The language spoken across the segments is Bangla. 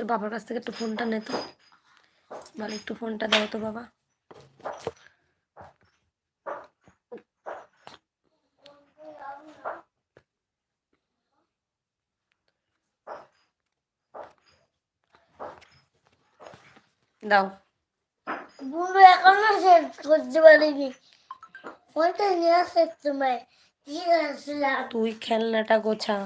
তোর বাবার কাছ থেকে একটু ফোনটা নে তো। বলে একটু ফোনটা দাও তো বাবা। দাও। বুনু এখনও শেষ করতে পারিনি। ওইটা নিয়ে আসে তোমায়। তুই খেলনাটা গোছা।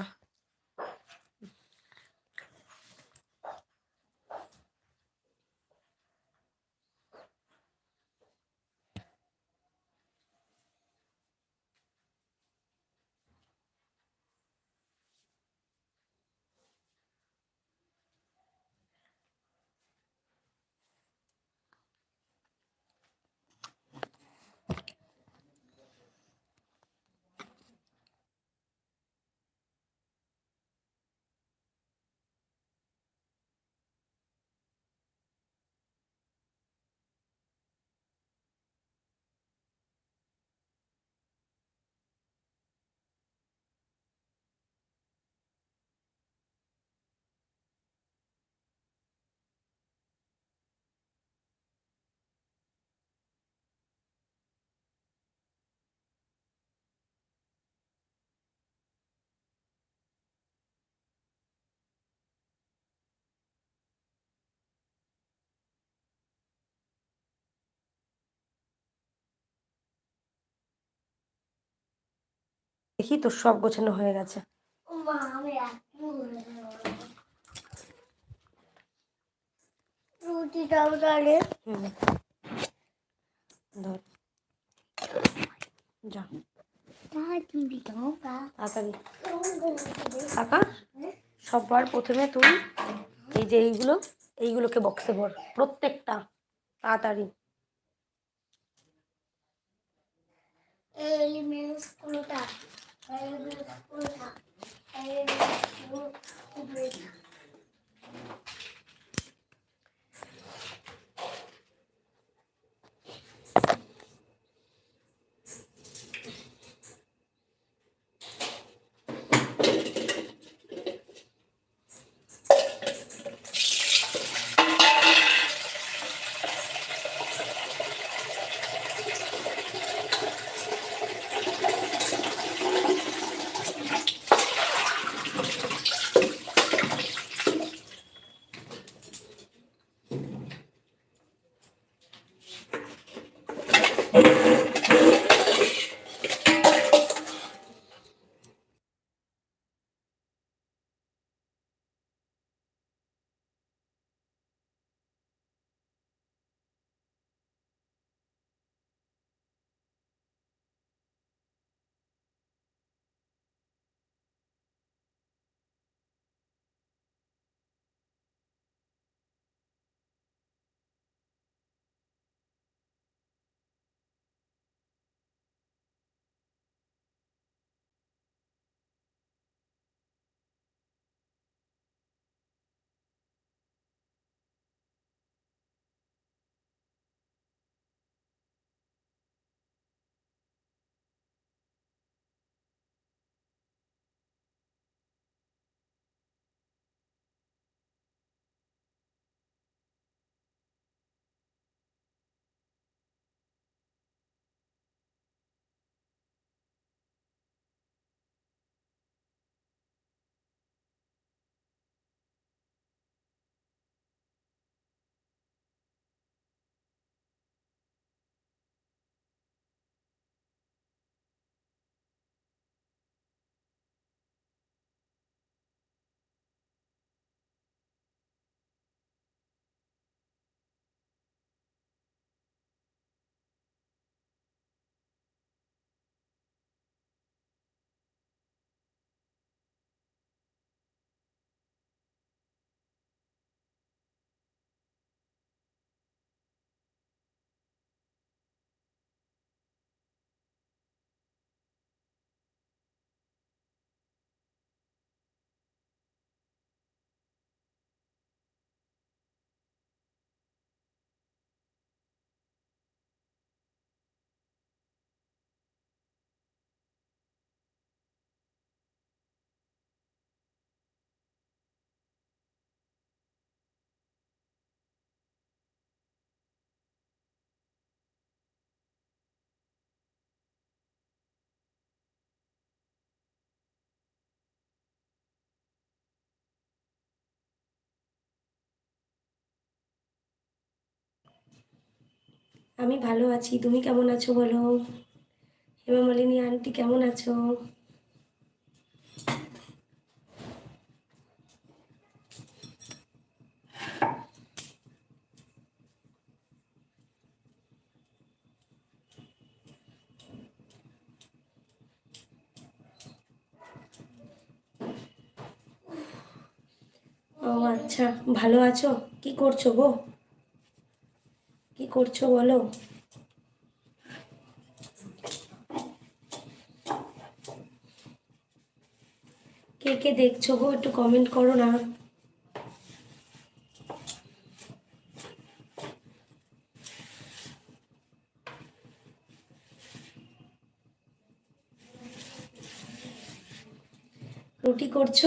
দেখি তোর সব গোছানো হয়ে গেছে। সবার প্রথমে তুই এই যে এইগুলো এইগুলোকে বক্সে ভর প্রত্যেকটা। তাড়াতাড়ি। Elements Hayırlı uğurlu. Hayırlı uğurlu. আমি ভালো আছি, তুমি কেমন আছো বলো? হেমা মালিনী, আন্টি কেমন আছো? ও আচ্ছা ভালো আছো? কি করছ গো? করছ বলো? কে কে দেখছ গো? একটু কমেন্ট করো না। রুটি করছ?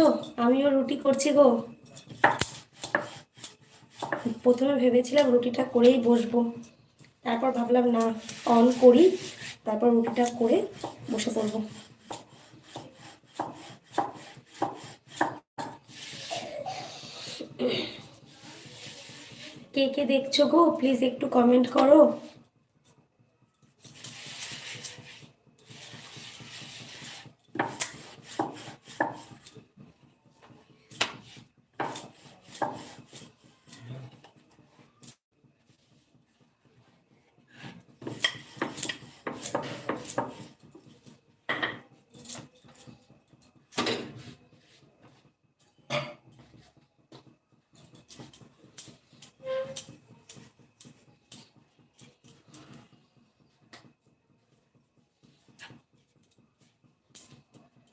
আমিও রুটি করছি গো। প্রথমে ভেবেছিলাম রুটিটা করেই বসবো। তারপর ভাবলাম, না অন করি। তারপর রুটিটা করে বসে পড়ব। কে কে দেখছ গো? প্লিজ একটু কমেন্ট করো।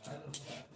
Hallelujah.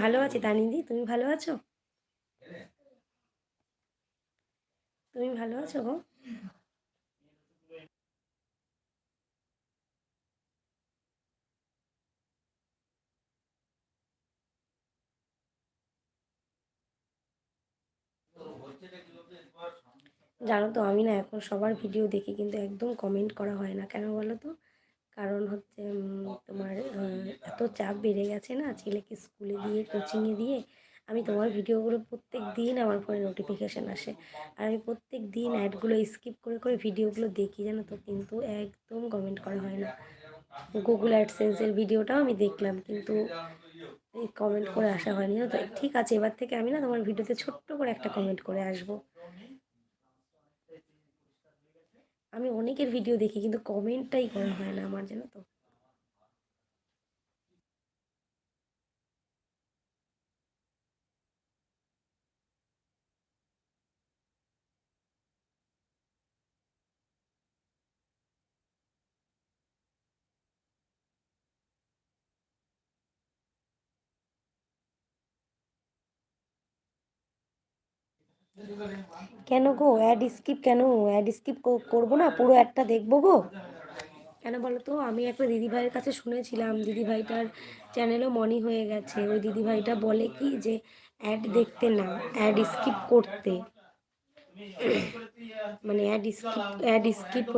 ভালো আছি তানিদি তুমি ভালো আছো? তুমি ভালো আছো গো? জানো তো, আমি না এখন সবার ভিডিও দেখি কিন্তু একদম কমেন্ট করা হয় না। কেন বলো তো? কারণ হচ্ছে তোমার এত চাপ বেড়ে গেছে না ছেলেকে স্কুলে দিয়ে কোচিংয়ে দিয়ে, আমি তোমার ভিডিওগুলো প্রত্যেক দিন আমার ফোনে নোটিফিকেশান আসে। আর আমি প্রত্যেক দিন অ্যাডগুলো স্কিপ করে করে ভিডিওগুলো দেখি, জানো তো? কিন্তু একদম কমেন্ট করা হয় না। গুগল অ্যাডসেন্সের ভিডিওটাও আমি দেখলাম, কিন্তু কমেন্ট করে আসা হয়নি। তো? ঠিক আছে, এবার থেকে আমি না তোমার ভিডিওতে ছোট্ট করে একটা কমেন্ট করে আসব। আমি অনেকের ভিডিও দেখি কিন্তু কমেন্টটাই করা হয় না আমার জানো তো? কেন গো? অ্যাড স্কিপ কেন? অ্যাড স্কিপ করব না? পুরো একটা দেখব গো? কেন বলো তো? আমি একটা দিদিভাইয়ের কাছে শুনেছিলাম। দিদিভাইটার চ্যানেলও মনি হয়ে গেছে। ওই দিদিভাইটা বলে কি যে অ্যাড দেখতে না। অ্যাড স্কিপ করতে। মানে ad skip ad skip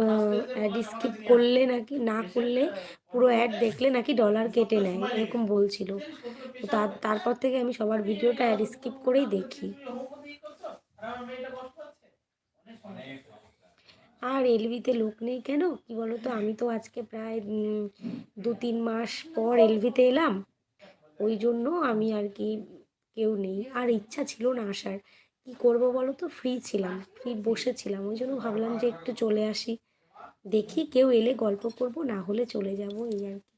ad skip করলে নাকি, না করলে পুরো অ্যাড দেখলে নাকি ডলার কেটে নেয়, এরকম বলছিল। তার তারপর থেকে আমি সবার ভিডিওটা অ্যাড স্কিপ করেই দেখি। আর এলভিতে লোক নেই কেন? কি বলো তো আমি তো আজকে প্রায় দু তিন মাস পর এলভিতে এলাম। ওই জন্য আমি আর কি কেউ নেই। আর ইচ্ছা ছিল না আসার। কি করব বলো তো ফ্রি ছিলাম। ফ্রি বসেছিলাম। ওই জন্য ভাবলাম যে একটু চলে আসি। দেখি কেউ এলে গল্প করব না হলে চলে যাব। এই আর কি।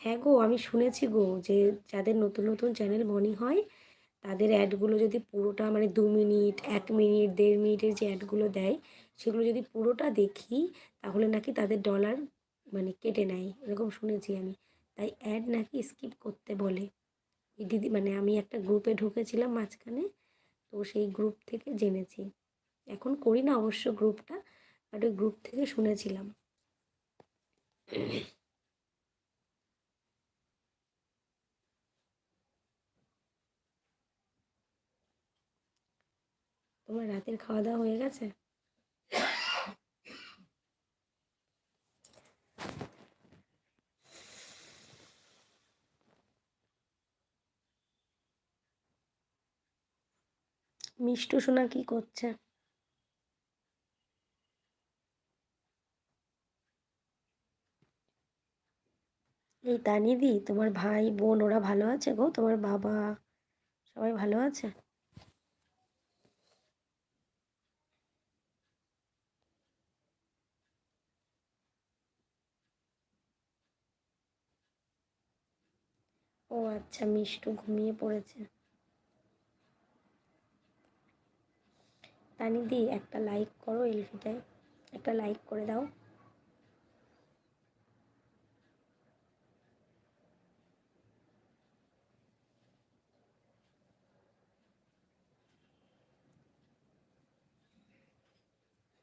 হ্যাঁ গো আমি শুনেছি গো যে যাদের নতুন নতুন চ্যানেল মনি হয় তাদের অ্যাডগুলো যদি পুরোটা মানে দু মিনিট, এক মিনিট, দেড় মিনিটের যে অ্যাডগুলো দেয়, সেগুলো যদি পুরোটা দেখি, তাহলে নাকি তাদের ডলার মানে কেটে নেয়। এরকম শুনেছি আমি। তাই অ্যাড নাকি স্কিপ করতে বলে। দিদি মানে আমি একটা গ্রুপে ঢুকেছিলাম মাঝখানে, তো সেই গ্রুপ থেকে জেনেছি। এখন করি না অবশ্য গ্রুপটা বাট ওই গ্রুপ থেকে শুনেছিলাম। তোমার রাতের খাওয়া দাওয়া হয়ে গেছে? মিষ্টু সোনা কি করছে? এই তানিদি, তোমার ভাই বোন, ওরা ভালো আছে গো? তোমার বাবা সবাই ভালো আছে? ও আচ্ছা মিষ্টু ঘুমিয়ে পড়েছে। তানিদি, একটা লাইক করো এলভিটায় একটা লাইক করে দাও।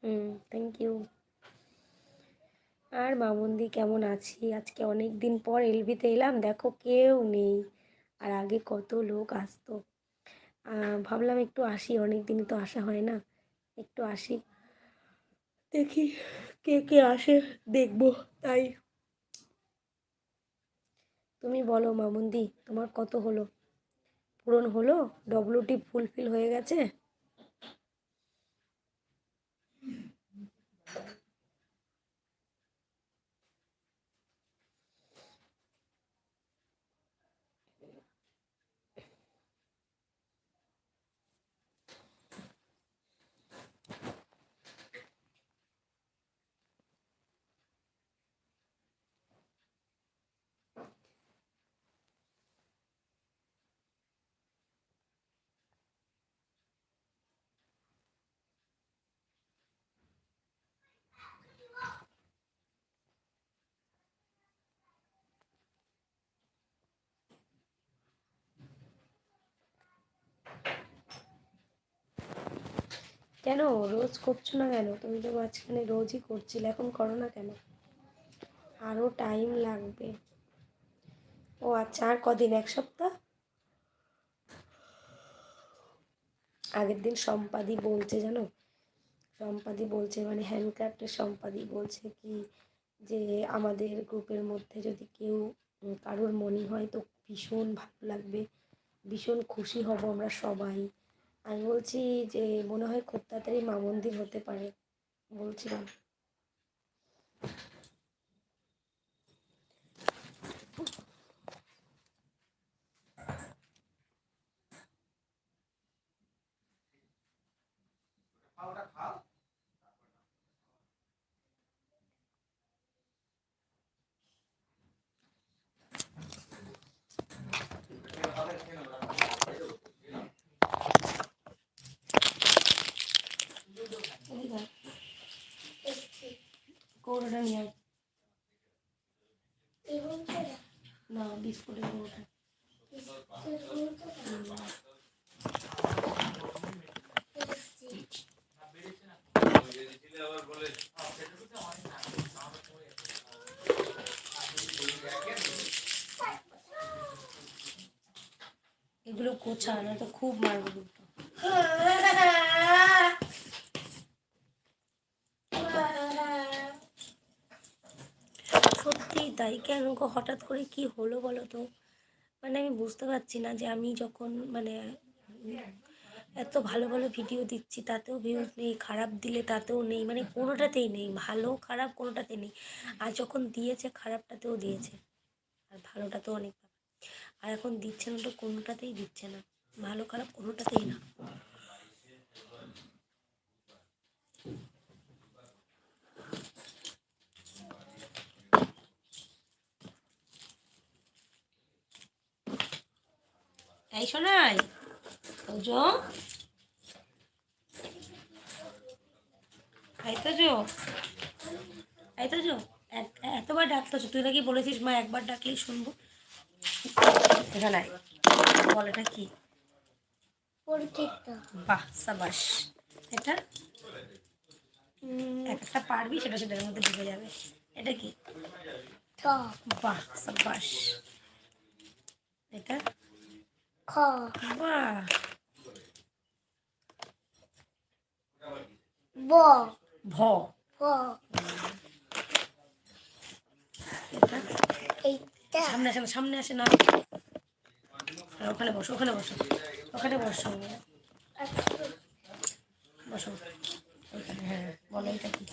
হুম থ্যাংক ইউ আর মামুন্দি কেমন আছি? আজকে অনেক দিন পর এলভিতে এলাম, দেখো কেউ নেই। আর আগে কত লোক আসতো। ভাবলাম একটু আসি অনেক দিনই তো আসা হয় না। একটু আসি। দেখি কে কে আসে, দেখব, তাই। তুমি বলো মামুন্দি, তোমার কত হলো? পূরণ হলো? ডব্লিউটি ফুলফিল হয়ে গেছে? কেন? রোজ করছ না কেন? তুমি তো মাঝখানে রোজই করছিলে, এখন করো না কেন? আরও টাইম লাগবে। ও আচ্ছা আর কদিন? এক সপ্তাহ? আগের দিন সম্পাদি বলছে, জানো? সম্পাদি বলছে মানে হ্যান্ডক্রাফটের সম্পাদি বলছে কি, যে আমাদের গ্রুপের মধ্যে যদি কেউ, কারোর মনে হয় তো ভীষণ ভালো লাগবে। ভীষণ খুশি হব আমরা সবাই। আমি বলছি যে মনে হয় খুব তাড়াতাড়ি মা মন্দির হতে পারে। বলছিলাম। কৌড়োটা নিয়ে আয়। না বিস্কুটের কৌড়োটা এগুলো কোচা না তো খুব মারবো কিন্তু সত্যি তাই কেন গো? হঠাৎ করে কি হলো বলো তো? মানে আমি বুঝতে পারছি না যে আমি যখন মানে এত ভালো ভালো ভিডিও দিচ্ছি, তাতেও ভিউজ নেই, খারাপ দিলে তাতেও নেই মানে কোনোটাতেই নেই, ভালো খারাপ কোনোটাতে নেই। আর যখন দিয়েছে, খারাপটাতেও দিয়েছে। আর ভালোটা তো অনেক আর এখন দিচ্ছে না তো কোনোটাতেই দিচ্ছে না। ভালো খারাপ কোনোটাতেই না। এই শোনাই। ওজো এই তো জো এই তো জো এক- এতবার ডাকতেছো তুই নাকি বলেছিস মা একবার ডাকলেই শুনব? এখানে আয়। বল এটা কি? বাহ সাবাস। এটা? এক একটা পারবি সেটা সেটার মধ্যে ঢুকে যাবে। এটা কি? বাহ সাবাস এটা খ বাহ ব ভ। ভ। এটা সামনে আসে না সামনে আসে না। ওখানে বসো ওখানে বসো ওখানে বসো। বসো। হ্যাঁ বলো এটা কি?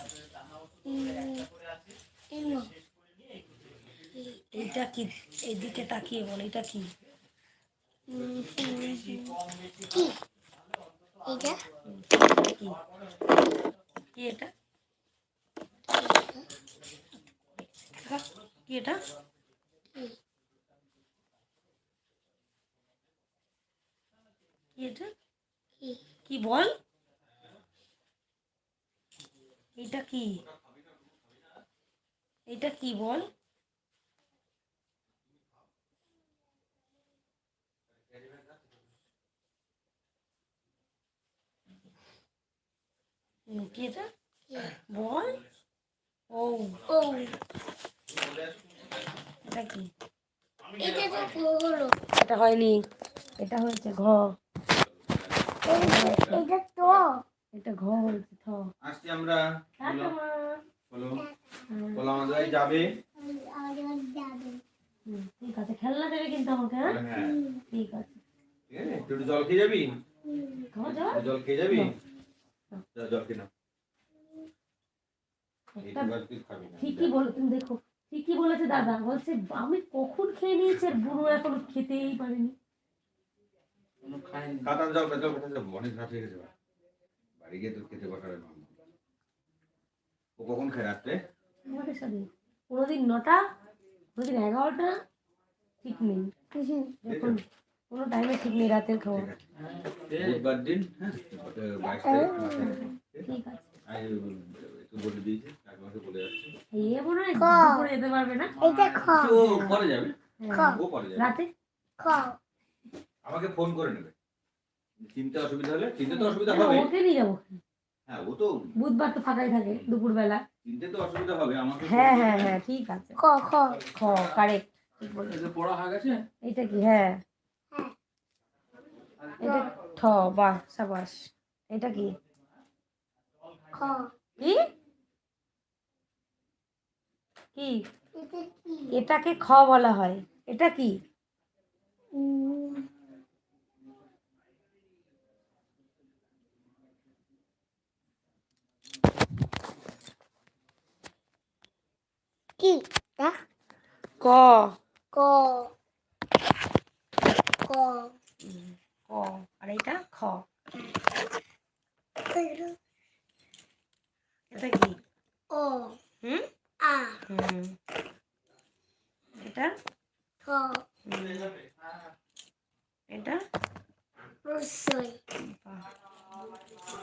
এইটা কি? এইদিকে তাকিয়ে বলো এটা কি? কি এটা? কি বল? এটা কি? এটা কি বল? হুম, কি এটা বল ও ও এটা কি এটা তো হলো এটা হয়নি এটা হয়েছে ঘ এটা তো এটা ঘ হয়েছে থ আসছি আমরা বলো হুম, বলো আমাদের যাবে? ঠিক আছে খেলনা দেবে কিন্তু আমাকে হ্যাঁ? হ্যাঁ। ঠিক আছে। ঠিক জল খেয়ে যাবি? জল খেয়ে যাবি? ঠিকই বলে তুমি দেখো ঠিকই বলেছে দাদা বলছে আমি কখন খেয়ে নিয়েছি আর বুড়ো এখন খেতেই পারিনি। বাড়ি। গিয়ে খেতে বসাবে ও কখন খায় রাত্রে? কোনোদিন নটা কোনোদিন এগারোটা ঠিক নেই। যখন কোনো টাইমে ঠিক নেই রাতের খাওয়া বুধবার দিন হ্যাঁ? বাইশ তারিখ। ঠিক আছে। আমি একটু বলে দিয়েছি কাকিমাকে বলে যাচ্ছে। এ মনে হয় খা। যেতে পারবে না? এটা খ। ও পরে যাবে। হ্যাঁ। ও পরে যাবে। রাতে? খ। আমাকে ফোন করে নেবে। চিনতে অসুবিধা হলে চিনতে তো অসুবিধা হবে। ওকে নিয়ে যাব। হ্যাঁ ও তো বুধবার তো ফাঁকাই থাকে দুপুরবেলা। চিনতে তো অসুবিধা হবে আমাকে হ্যাঁ হ্যাঁ হ্যাঁ ঠিক আছে। খ খ। খ কারেক্ট পড়া হয়ে গেছে? এটা কি? হ্যাঁ হ্যাঁ। এটা ঠ বাহ সাবাস। এটা কি? খ। কি? কি? এটাকে খ বলা হয়। এটা কি? কি? ক। ক। ক। ক আর এটা খ। এটা কি? ও। হুম? আ। হুম। এটা? খ। এটা? রসই।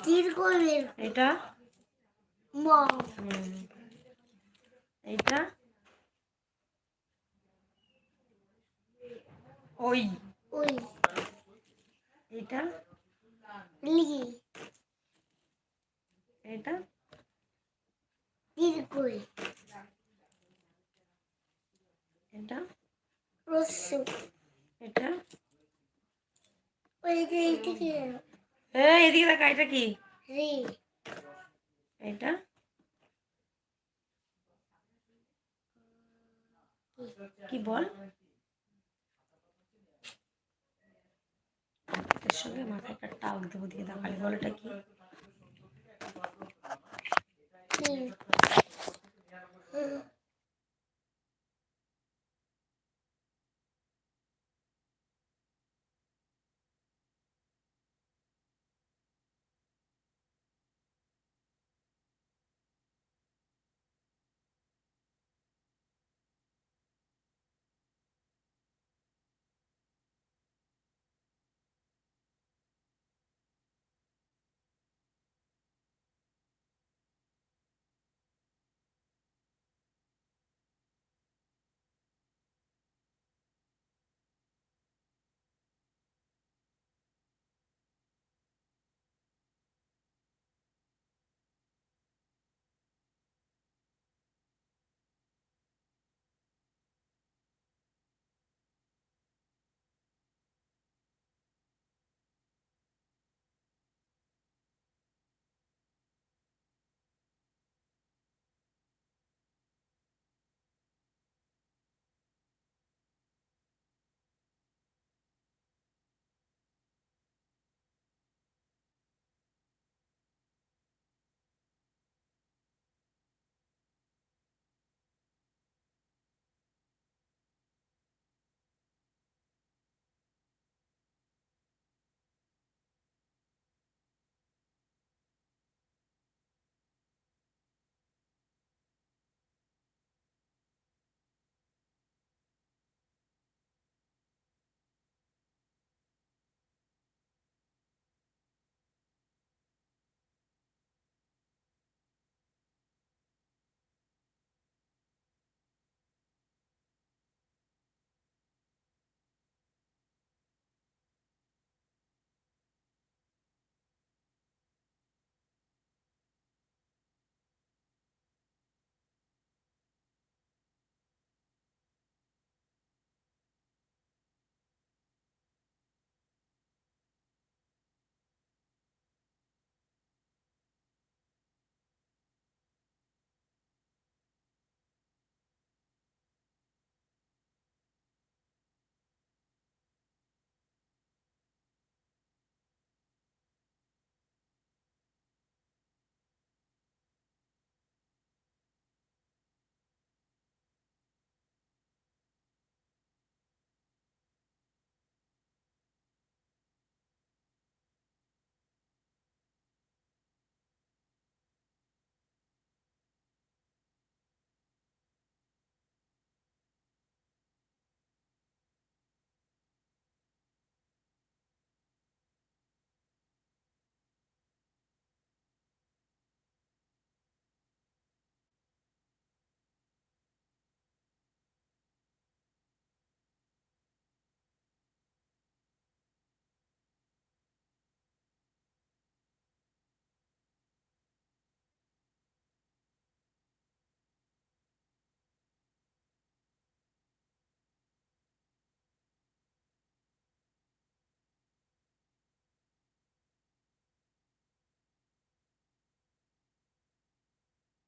দীর্ঘমের এটা? ম। এটা? ওই ওই এটা? লি এটা? দীর্ঘই এটা? রস্য এটা? ওই যে এইদিকে এই এদিকে দেখা এটা কি? রে। এটা? কি বল? এর সঙ্গে মাথায় একটা টাক দেবো দিকে দেখালে বল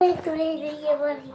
এটা কি কি তুলে দিয়ে বাড়ি